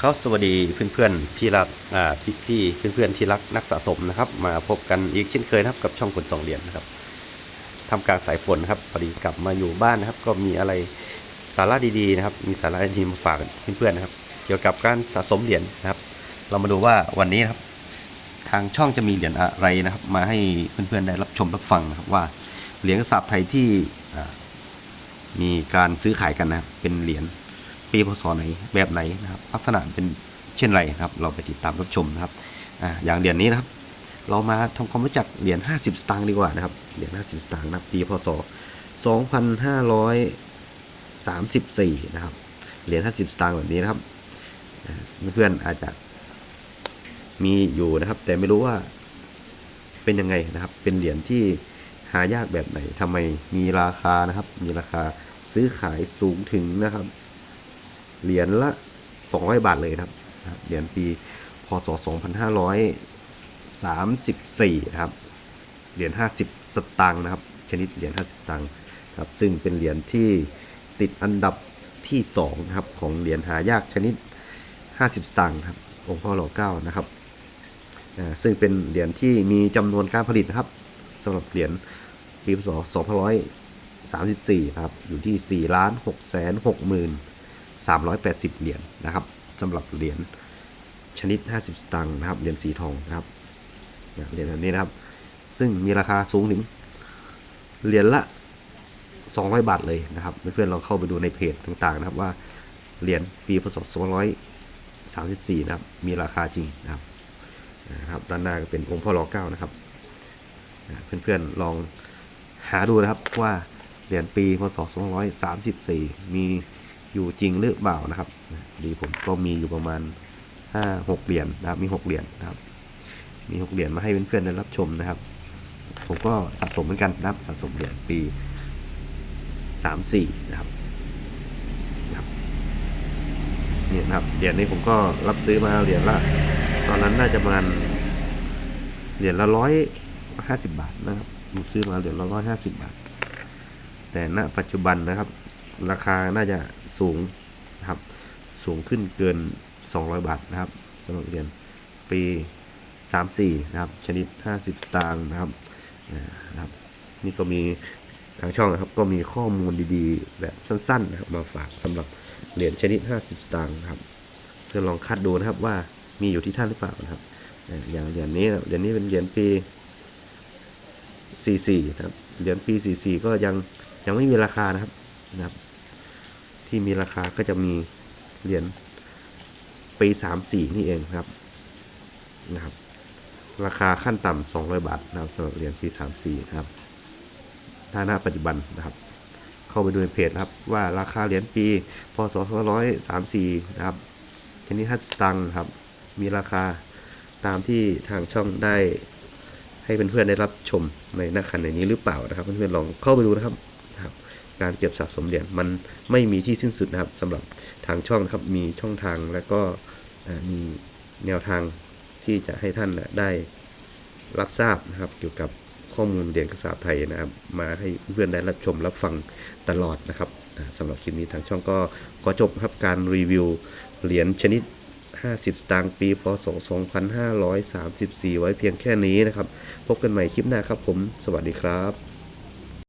เขาสวัสดีเพื่อนๆที่รักอ่าพี่พี่เพื่อนๆที่รักนักสะสมนะครับ มาพบกันอีกเช่นเคยนะครับกับช่องคนสองเหรียญนะครับทำกลางสายฝนครับพอดีกลับมาอยู่บ้านนะครับ ก็มีอะไรสาระดีๆนะครับ มีสาระดีๆมาฝากเพื่อนๆนะครับ เกี่ยวกับการสะสมเหรียญนะครับ เรามาดูว่าวันนี้นะครับ ทางช่องจะมีเหรียญอะไรนะครับ มาให้เพื่อนๆได้รับชมรับฟังนะครับว่าเหรียญกระสาบไทยที่มีการซื้อขายกันนะครับเป็นเหรียญ ปีพศไหนแบบไหนนะครับลักษณะเป็นเช่นไรนะครับ เราไปติดตามรับชมนะครับออย่างเหรียญนี้นะครับ เรามาทำความรู้จักเหรียญ50 สตางค์ดีกว่านะครับเหรียญ50 สตางค์นะครับปีพศ 2534 นะครับเหรียญ50 สตางค์แบบนี้นะครับเพื่อนอาจจะมีอยู่นะครับ แต่ไม่รู้ว่าเป็นยังไงนะครับ เป็นเหรียญที่หายากแบบไหนทำไมมีราคานะครับ มีราคาซื้อขายสูงถึงนะครับ เหรียญละ 200 บาทเลยครับ เหรียญปีพศ 2534นะครับ เหรียญ 50 สตางค์นะครับ ชนิดเหรียญ 50 สตางค์ครับ ซึ่งเป็นเหรียญที่ติดอันดับที่2นะครับของเหรียญหายากชนิด 50 สตางค์ครับ องค์พ่อหล่อเก้านะครับอ่าซึ่งเป็นเหรียญที่มีจำนวนการผลิตนะครับสำหรับเหรียญปีพศ 2534นะครับ อยู่ที่4ล้าน6แสน6หมื่น 380 เหรียญนะครับสำหรับเหรียญชนิด 50 สตางค์นะครับเหรียญสีทองนะครับเหรียญแบบนี้นะครับ ซึ่งมีราคาสูงถึงเหรียญละ 200 บาทเลยนะครับเพื่อนๆเราเข้าไปดูในเพจต่างๆนะครับว่าเหรียญปีพศ2534 นะครับ มีราคาจริงนะครับนะครับด้านหน้าก็เป็นองค์พ่อรอเก้านะครับอ่าเพื่อนๆลองหาดูนะครับว่าเหรียญปีพศ2534 มี อยู่จริงหรือเปล่านะครับดีผมก็มีอยู่ประมาณ5 6เหรียญนะครับ มี6เหรียญนะครับ มี6เหรียญมาให้เพื่อนๆได้รับชมนะครับ ผมก็สะสมเหมือนกันนะครับสะสมเหรียญปี34นะครับนะครับเนี่ยนะครับเหรียญนี้ผมก็รับซื้อมาเหรียญละตอนนั้นน่าจะประมาณเหรียญละร้อยห้าสิบบาทนะครับผมซื้อมาเหรียญละร้อยห้าสิบบาท แต่ณปัจจุบันนะครับ ราคาน่าจะ สูงนะครับสูงขึ้นเกิน 200 บาทนะครับสำหรับเหรียญปี 34 นะครับ ชนิด 50 สตางค์นะครับนะครับ นี่ก็มีทางช่องนะครับก็มีข้อมูลดีๆ แบบสั้นๆนะครับมาฝากสำหรับเหรียญชนิด 50 สตางค์นะครับเพื่อลองคัดดูนะครับว่ามีอยู่ที่ท่านหรือเปล่านะครับอ่าอย่างเหรียญนี้นะเหรียญนี้เป็นเหรียญปี 44 นะครับเหรียญปี 44 ก็ยังยังไม่มีราคานะครับนะครับ ที่มีราคาก็จะมีเหรียญปี34นี่เองครับนะครับ ราคาขั้นต่ำ200บาทนะครับสำหรับเหรียญปี34นะครับถ้าณปัจจุบันนะครับ เข้าไปดูในเพจครับว่าราคาเหรียญปีพศ2534นะครับชนิด5สตังครับมีราคาตามที่ทางช่องได้ให้เพื่อนๆได้รับชมในหน้าคันในนี้หรือเปล่านะครับ เพื่อนๆลองเข้าไปดูนะครับ การเก็บสะสมเหรียญมันไม่มีที่สิ้นสุดนะครับสำหรับทางช่องครับมีช่องทางและก็มีแนวทางที่จะให้ท่านได้รับทราบนะครับ เกี่ยวกับข้อมูลเหรียญกระสาบไทยนะครับ มาให้เพื่อนได้รับชมรับฟังตลอดนะครับอ่าสำหรับคลิปนี้ทางช่องก็ขอจบครับการรีวิวเหรียญชนิด 50 สตางค์ปีพศ 2534 ไว้เพียงแค่นี้นะครับ พบกันใหม่คลิปหน้าครับผม สวัสดีครับ